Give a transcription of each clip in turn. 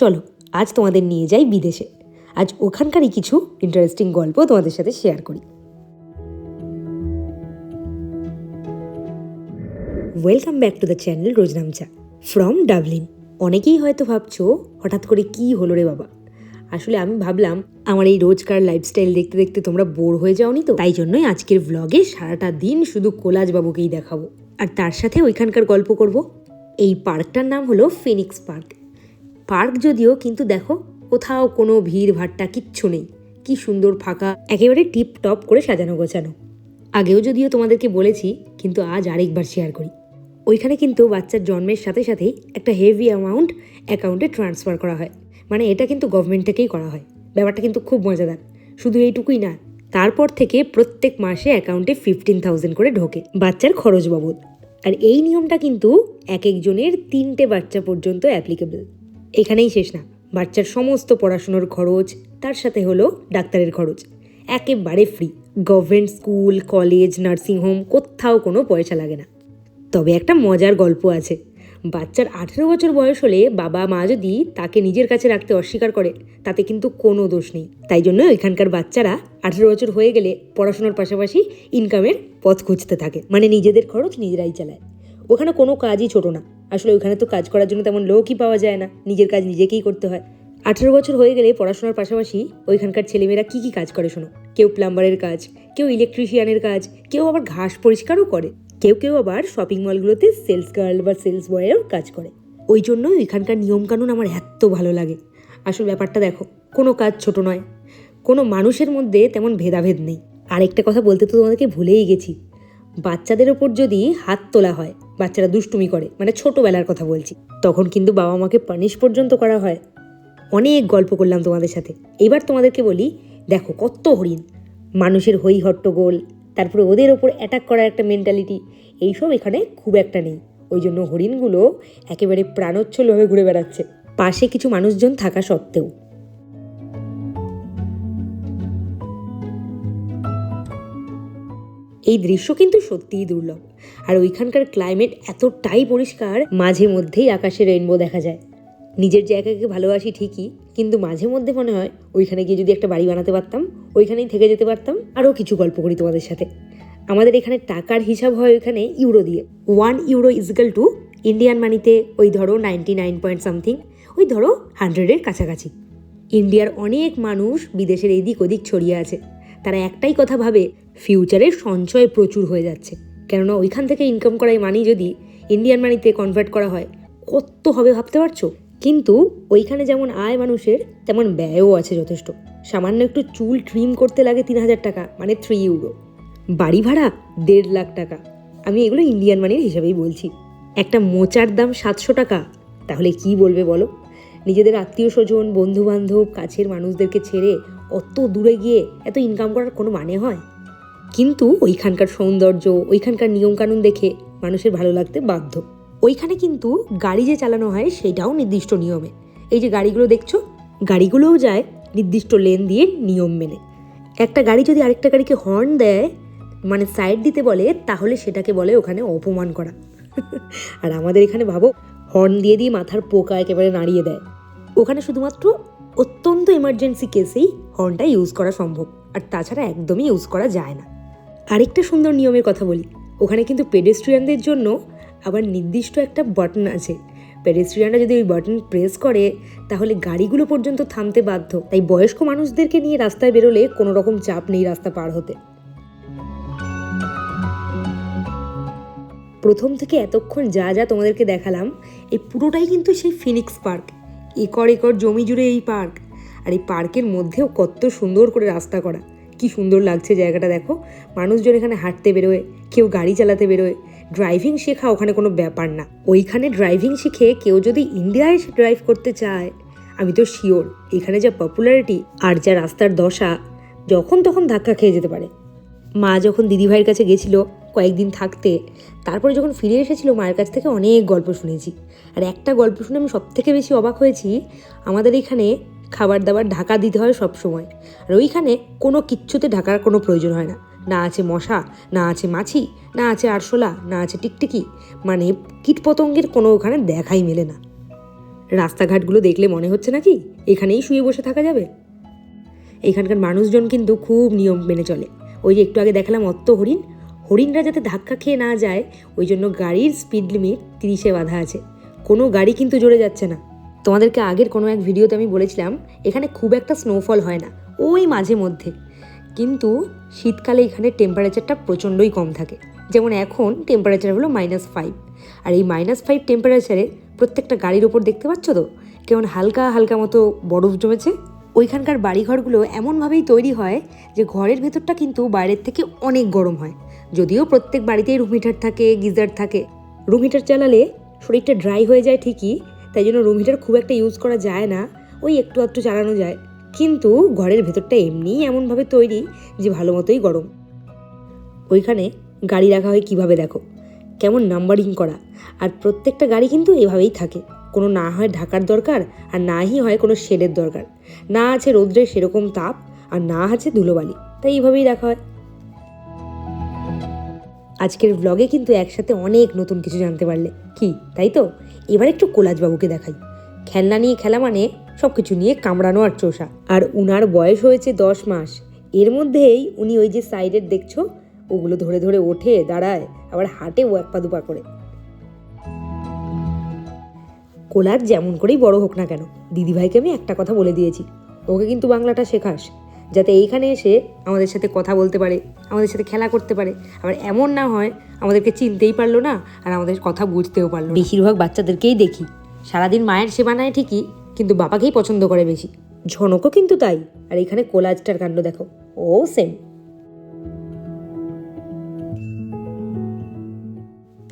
চলো, আজ তোমাদের নিয়ে যাই বিদেশে। আজ ওখানকারই কিছু ইন্টারেস্টিং গল্প তোমাদের সাথে শেয়ার করি। Welcome back to the channel Roznamcha from Dublin অনেকেই হয়তো ভাবছ, হঠাৎ করে কি হলো রে বাবা? আসলে আমি ভাবলাম, আমার এই রোজকার লাইফস্টাইল দেখতে দেখতে তোমরা বোর হয়ে যাওনি তো? তাই জন্যই আজকের ভ্লগে সারাটা দিন শুধু কোলাজ বাবুকেই দেখাবো। আর তার সাথে ওইখানকার গল্প করব। এই পার্কটার নাম হলো ফিনিক্স পার্ক পার্ক যদিও, কিন্তু দেখো, কোথাও কোনো ভিড় ভাট্টা কিচ্ছু নেই। কি সুন্দর ফাঁকা, একেবারে টিপ টপ করে সাজানো গোছানো। আগেও যদিও তোমাদেরকে বলেছি, কিন্তু আজ আরেকবার শেয়ার করি। ওইখানে কিন্তু বাচ্চার জন্মের সাথে সাথেই একটা হেভি অ্যামাউন্ট অ্যাকাউন্টে ট্রান্সফার করা হয়। মানে এটা কিন্তু গভর্নমেন্ট থেকেই করা হয়। ব্যাপারটা কিন্তু খুব মজাদার। শুধু এইটুকুই না, তারপর থেকে প্রত্যেক মাসে অ্যাকাউন্টে ফিফটিন থাউজেন্ড করে ঢোকে বাচ্চার খরচ বাবদ। আর এই নিয়মটা কিন্তু এক একজনের তিনটে বাচ্চা পর্যন্ত অ্যাপ্লিকেবল এখানেই শেষ না। বাচ্চার সমস্ত পড়াশুনোর খরচ তার সাথে হলো ডাক্তারের খরচ। একেবারে free government school college nursing home কোথাও কোনো পয়সা লাগে না। তবে একটা মজার গল্প আছে। বাচ্চার আঠেরো বছর বয়স হলে বাবা মা যদি তাকে নিজের কাছে রাখতে অস্বীকার করে, তাতে কিন্তু কোনো দোষ নেই। তাই জন্য এখানকার বাচ্চারা আঠেরো বছর হয়ে গেলে পড়াশোনার পাশাপাশি ইনকামের পথ খুঁজতে থাকে। মানে নিজেদের খরচ নিজেরাই চালায়। ওখানে কোনো কাজই ছোট না। আসলে ওখানে তো কাজ করার জন্য তেমন লোকই পাওয়া যায় না। নিজের কাজ নিজেকেই করতে হয়। আঠেরো বছর হয়ে গেলে পড়াশোনার পাশাপাশি ওইখানকার ছেলেমেয়েরা কী কী কাজ করে শোনো? কেউ প্লাম্বারের কাজ, কেউ ইলেকট্রিশিয়ানের কাজ, কেউ আবার ঘাস পরিষ্কারও করে। কেউ কেউ আবার শপিং মলগুলোতে সেলস গার্ল বা সেলস বয়েরও কাজ করে। ওই জন্য এখানকার নিয়মকানুন আমার এত ভালো লাগে। আসল ব্যাপারটা দেখো, কোনো কাজ ছোট নয়। কোনো মানুষের মধ্যে তেমন ভেদাভেদ নেই। আরেকটা কথা বলতে তো তোমাদেরকে ভুলেই গেছি। বাচ্চাদের ওপর যদি হাত তোলা হয় বাচ্চারা দুষ্টুমি করে মানে ছোটোবেলার কথা বলছি। তখন কিন্তু বাবা মাকে পানিশ পর্যন্ত করা হয়। অনেক গল্প করলাম তোমাদের সাথে। এবার তোমাদেরকে বলি, দেখো কত হরিণ। মানুষের হই হট্টগোল তারপরে ওদের ওপর অ্যাটাক করার একটা মেন্টালিটি এইসব এখানে খুব একটা নেই। ওই জন্য হরিণগুলো একেবারে প্রাণোচ্ছলভাবে ঘুরে বেড়াচ্ছে। পাশে কিছু মানুষজন থাকা সত্ত্বেও এই দৃশ্য কিন্তু সত্যিই দুর্লভ। আর ওইখানকার ক্লাইমেট এতটাই পরিষ্কার, মাঝে মধ্যেই আকাশে রেইনবো দেখা যায়। নিজের জায়গাকে ভালোবাসি ঠিকই, কিন্তু মাঝে মধ্যে মনে হয় ওইখানে গিয়ে যদি একটা বাড়ি বানাতে পারতাম, ওইখানেই থেকে যেতে পারতাম। আরও কিছু গল্প করি তোমাদের সাথে। আমাদের এখানে টাকার হিসাব হয় ওইখানে ইউরো দিয়ে। One euro equal to Indian মানিতে ওই ধরো নাইনটি নাইন পয়েন্ট সামথিং ওই ধরো হান্ড্রেডের কাছাকাছি। ইন্ডিয়ার অনেক মানুষ বিদেশের এদিক ওদিক ছড়িয়ে আছে। তারা একটাই কথা ভাবে ফিউচারে সঞ্চয় প্রচুর হয়ে যাচ্ছে। কেননা ওইখান থেকে ইনকাম করাই মানি যদি ইন্ডিয়ান মানিতে কনভার্ট করা হয়, কত হবে ভাবতে পারছ? কিন্তু ওইখানে যেমন আয় মানুষের, তেমন ব্যয়ও আছে যথেষ্ট। সামান্য একটু চুল ট্রিম করতে লাগে তিন হাজার টাকা মানে থ্রি ইউরো বাড়ি ভাড়া দেড় লাখ টাকা। আমি এগুলো ইন্ডিয়ান মানির হিসাবেই বলছি। একটা মোচার দাম সাতশো টাকা, তাহলে কি বলবে বলো? নিজেদের আত্মীয় স্বজন বন্ধু বান্ধব কাছের মানুষদেরকে ছেড়ে অত দূরে গিয়ে এত ইনকাম করার কোনো মানে হয়? কিন্তু ওইখানকার সৌন্দর্য, ওইখানকার নিয়মকানুন দেখে মানুষের ভালো লাগতে বাধ্য। ওইখানে কিন্তু গাড়ি যে চালানো হয় সেটাও নির্দিষ্ট নিয়মে। এই যে গাড়িগুলো দেখছ, গাড়িগুলোও যায় নির্দিষ্ট লেন দিয়ে নিয়ম মেনে। একটা গাড়ি যদি আরেকটা গাড়িকে হর্ন দেয় মানে সাইড দিতে বলে, তাহলে সেটাকে বলে ওখানে অপমান করা। আর আমাদের এখানে ভাবো হর্ন দিয়ে দিয়ে মাথার পোকা একেবারে নাড়িয়ে দেয়। ওখানে শুধুমাত্র অত্যন্ত এমার্জেন্সি কেসেই হর্নটা ইউজ করা সম্ভব। আর তাছাড়া একদমই ইউজ করা যায় না। আরেকটা সুন্দর নিয়মের কথা বলি। ওখানে কিন্তু পেডেস্ট্রিয়ানদের জন্য আবার নির্দিষ্ট একটা বাটন আছে। পেডেস্ট্রিয়ানরা যদি ওই বাটন প্রেস করে, তাহলে গাড়িগুলো পর্যন্ত থামতে বাধ্য। তাই বয়স্ক মানুষদেরকে নিয়ে রাস্তায় বেরোলে কোনো রকম চাপ নেই রাস্তা পার হতে। প্রথম থেকে এতক্ষণ যা যা তোমাদেরকে দেখালাম, এই পুরোটাই কিন্তু সেই ফিনিক্স পার্ক একর একর জমি জুড়ে এই পার্ক। আর এই পার্কের মধ্যেও কত সুন্দর করে রাস্তা করা। কি সুন্দর লাগছে জায়গাটা দেখো। মানুষজন এখানে হাঁটতে বেরোয়, কেউ গাড়ি চালাতে বেরোয়। ড্রাইভিং শেখা ওখানে কোনো ব্যাপার না। ওইখানে ড্রাইভিং শিখে কেউ যদি ইন্ডিয়ায় এসে ড্রাইভ করতে চায়, আমি তো শিওর এখানে যা পপুলারিটি আর যা রাস্তার দশা, যখন তখন ধাক্কা খেয়ে যেতে পারে। মা যখন দিদিভাইয়ের কাছে গেছিল কয়েকদিন থাকতে, তারপরে যখন ফিরে এসেছিল মায়ের কাছ থেকে অনেক গল্প শুনেছি। আর একটা গল্প শুনে আমি সবথেকে বেশি অবাক হয়েছি, আমাদের এখানে খাবার দাবার ঢাকা দিতে হয় সব সময়। আর ওইখানে কোনো কিচ্ছুতে ঢাকার কোনো প্রয়োজন হয় না। না আছে মশা, না আছে মাছি, না আছে আরশোলা, না আছে টিকটিকি। মানে কীটপতঙ্গের কোনো ওখানে দেখাই মেলে না। রাস্তাঘাটগুলো দেখলে মনে হচ্ছে নাকি এখানেই শুয়ে বসে থাকা যাবে? এখানকার মানুষজন কিন্তু খুব নিয়ম মেনে চলে। ওই যে একটু আগে দেখালাম অত্ত হরিণ হরিণরা যাতে ধাক্কা খেয়ে না যায়, ওই জন্য গাড়ির স্পিড লিমিট তিরিশে বাধা আছে। কোনো গাড়ি কিন্তু জোরে যাচ্ছে না। তোমাদেরকে আগের কোনো এক ভিডিওতে আমি বলেছিলাম, এখানে খুব একটা স্নোফল হয় না, ওই মাঝে মধ্যে। কিন্তু শীতকালে এখানে টেম্পারেচারটা প্রচণ্ডই কম থাকে। যেমন এখন টেম্পারেচার হলো মাইনাস ফাইভ আর এই মাইনাস ফাইভ টেম্পারেচারে প্রত্যেকটা গাড়ির ওপর দেখতে পাচ্ছ তো? কেমন হালকা হালকা মতো বরফ জমেছে। ওইখানকার বাড়িঘরগুলো এমনভাবেই তৈরি হয় যে ঘরের ভেতরটা কিন্তু বাইরের থেকে অনেক গরম হয়। যদিও প্রত্যেক বাড়িতেই রুম হিটার থাকে, গিজার থাকে। রুম হিটার চালালে শরীরটা ড্রাই হয়ে যায় ঠিকই, তাই জন্য রুম হিটার খুব একটা ইউজ করা যায় না, ওই একটু আধটু চালানো যায়। কিন্তু ঘরের ভেতরটা এমনিই এমনভাবে তৈরি যে ভালো মতোই গরম। ওইখানে গাড়ি রাখা হয় কীভাবে দেখো? কেমন নাম্বারিং করা। আর প্রত্যেকটা গাড়ি কিন্তু এভাবেই থাকে। কোনো না হয় ঢাকার দরকার, আর নাহি হয় কোনো শেডের দরকার। না আছে রৌদ্রের সেরকম তাপ, আর না আছে ধুলোবালি। তাই এইভাবেই রাখা হয়। আজকের ব্লগে কিন্তু একসাথে অনেক নতুন কিছু জানতে পারলে। কি, তাই তো? এবার একটু কোলাজবাবুকে দেখাই। খেলনা নিয়ে খেলা মানে সব কিছু নিয়ে কামড়ানো আর চোষা। আর উনার বয়স হয়েছে দশ মাস। এর মধ্যেই উনি ওই যে সাইডের দেখছ? ওগুলো ধরে ধরে ওঠে, দাঁড়ায়, আবার হাঁটে ও এক পা দুপা করে। কোলার যেমন করেই বড় হোক না কেন, দিদিভাইকে আমি একটা কথা বলে দিয়েছি। ওকে কিন্তু বাংলাটা শেখাস। যাতে এইখানে এসে আমাদের সাথে কথা বলতে পারে, আমাদের সাথে খেলা করতে পারে। আবার এমন না হয় আমাদেরকে চিনতেই পারল না আর আমাদের কথা বুঝতেও পারল বেশিরভাগ বাচ্চাদেরকেই দেখি। সারাদিন মায়ের সেবা নেয় ঠিকই, কিন্তু বাবাকেই পছন্দ করে বেশি। ঝনকও কিন্তু তাই। আর এখানে কোলাজটার কাণ্ড দেখো। ও সেম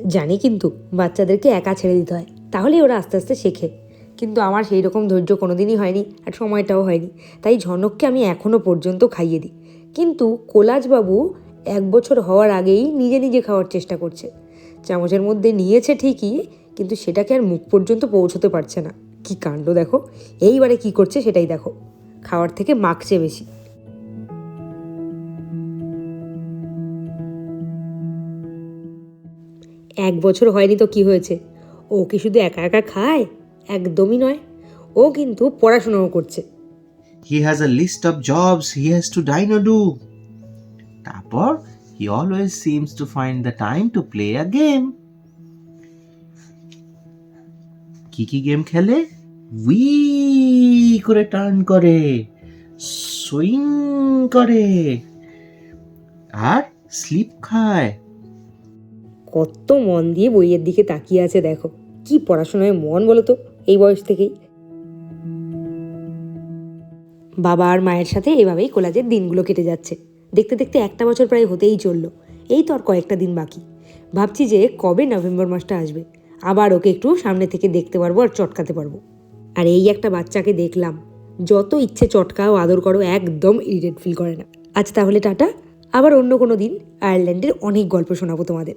জানি কিন্তু বাচ্চাদেরকে একা ছেড়ে দিতে হয়। তাহলেই ওরা আস্তে আস্তে শেখে। কিন্তু আমার সেই রকম ধৈর্য কোনো দিনই হয়নি আর সময়টাও হয়নি। তাই ঝনককে আমি এখনও পর্যন্ত খাইয়ে দিই। কিন্তু কোলাজবাবু এক বছর হওয়ার আগেই নিজে নিজে খাওয়ার চেষ্টা করছে। চামচের মধ্যে নিয়েছে ঠিকই, কিন্তু সেটাকে আর মুখ পর্যন্ত পৌঁছতে পারছে না। কি কাণ্ড দেখো। এইবারে কি করছে সেটাই দেখো। খাওয়ার থেকে মাখছে বেশি। এক বছর হয়নি তো কি হয়েছে? ও কি শুধু একা একা খায়? একদমই নয় ও কিন্তু পড়াশোনাও করছে he has a list of jobs he has to or do. তারপর he always seems to find the time to play a game. কি কি গেম খেলে উই করে টার্ন করে সুইং করে আর স্লিপ খায় কত মন দিয়ে বইয়ের দিকে তাকিয়ে আছে দেখো কি পড়াশোনায় মন বলো তো, এই বয়স থেকেই? বাবা আর মায়ের সাথে এভাবেই কোলাজের দিনগুলো কেটে যাচ্ছে। দেখতে দেখতে একটা বছর প্রায় হতেই চলল। এই তো আর কয়েকটা দিন বাকি। ভাবছি যে কবে নভেম্বর মাসটা আসবে। আবার ওকে একটু সামনে থেকে দেখতে পারব আর চটকাতে পারব। আর এই একটা বাচ্চাকে দেখলাম। যত ইচ্ছে চটকাও, আদর করো, একদম ইরিটেট ফিল করে না। আজ তাহলে টাটা। আবার অন্য কোনো দিন আয়ারল্যান্ডের অনেক গল্প শোনাবো তোমাদের।